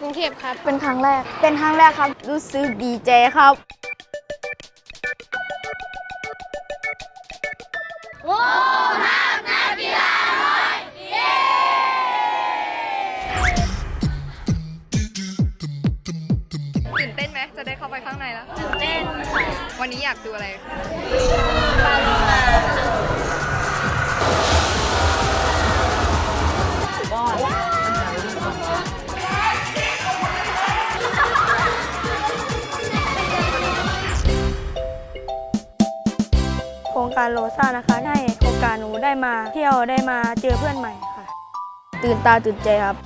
ทพครับ เป็นครั้งแรก เป็นครั้งแรกครับ รู้สึกดีใจครับตื่นเต้นไหมจะได้เข้าไปข้างในแล้ว ตื่นเต้น วันนี้อยากดูอะไร การโลซ่านะคะให้โอกาสหนูได้มาเที่ยวได้มาเจอเพื่อนใหม่ค่ะ ตื่นตาตื่นใจครับ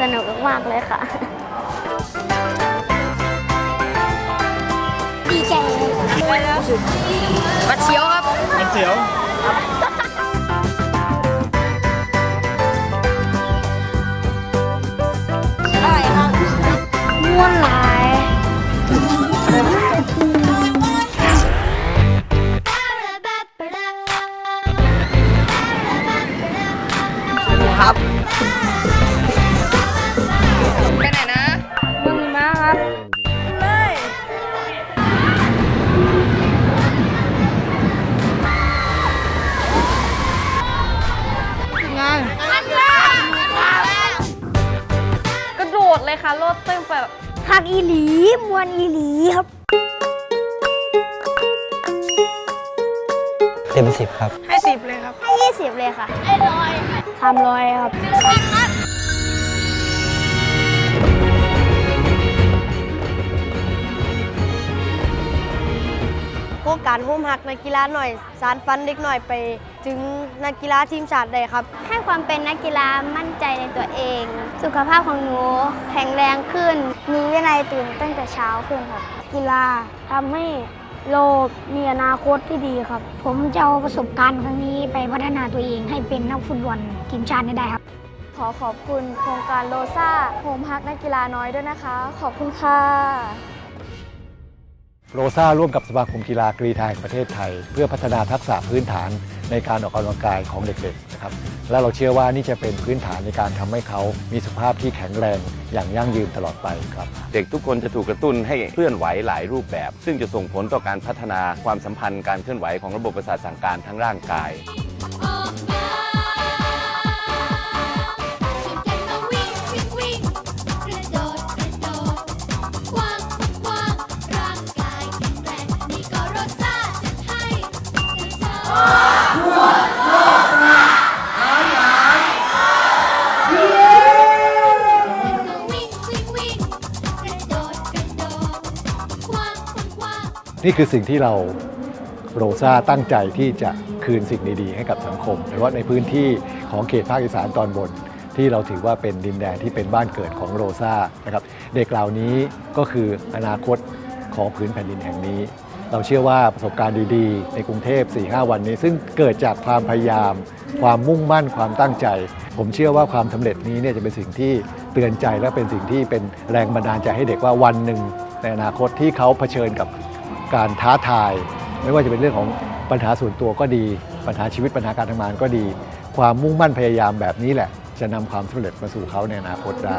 สนุกมากเลยค่ะ ดีใจวัดเชียวครับมันเสียว แบบคักอีหลีมวนอีหลีครับ เต็มสิบครับ ให้สิบเลยครับ ให้ยี่สิบเลยค่ะให้ร้อยทำร้อยครับ โครงการโฮมหักนักกีฬาหน่อย สารฟันเด็กหน่อยไป ถึงนักกีฬาทีมชาติได้ครับ ให้ความเป็นนักกีฬามั่นใจในตัวเอง สุขภาพของหนูแข็งแรงขึ้น มีวินัยตื่นตั้งแต่เช้าขึ้นครับ กีฬาทำให้โลกมีอนาคตที่ดีครับ ผมจะเอาประสบการณ์ครั้งนี้ไปพัฒนาตัวเองให้เป็นนักฟุตบอลทีมชาติให้ได้ครับ ขอขอบคุณโครงการโลซ่าโฮมฮักนักกีฬาน้อยด้วยนะคะ ขอบคุณค่ะ โรซ่าร่วมกับสมาคมกีฬากรีฑาแห่งประเทศไทย เพื่อพัฒนาทักษะพื้นฐานในการออกกำลังกายของเด็กๆนะครับและเราเชื่อว่านี่จะเป็นพื้นฐานในการทำให้เขามีสุขภาพที่แข็งแรงอย่างยั่งยืนตลอดไปครับ เด็กทุกคนจะถูกกระตุ้นให้เคลื่อนไหวหลายรูปแบบ ซึ่งจะส่งผลต่อการพัฒนาความสัมพันธ์การเคลื่อนไหวของระบบประสาทสั่งการทั้งร่างกาย นี่คือสิ่งที่เราโรซาตั้งใจที่จะคืนสิ่งดีๆ ให้กับสังคมโดยเฉพาะในพื้นที่ของเขตภาคอีสานตอนบน ที่เราถือว่าเป็นดินแดนที่เป็นบ้านเกิดของโรซานะครับเด็กเหล่านี้ก็คืออนาคตของพื้นแผ่นดินแห่งนี้ เราเชื่อว่าประสบการณ์ดีๆ ในกรุงเทพ 4-5 วันนี้ ซึ่งเกิดจากความพยายาม ความมุ่งมั่นความตั้งใจ ผมเชื่อว่าความสำเร็จนี้เนี่ยจะเป็นสิ่งที่เตือนใจและเป็นสิ่งที่เป็นแรงบันดาลใจให้เด็กว่าวันหนึ่งในอนาคตที่เขาเผชิญกับ การท้าทาย ไม่ว่าจะเป็นเรื่องของปัญหาส่วนตัวก็ดี ปัญหาชีวิตปัญหาการทำงานก็ดี ความมุ่งมั่นพยายามแบบนี้แหละ จะนำความสำเร็จมาสู่เขาในอนาคตได้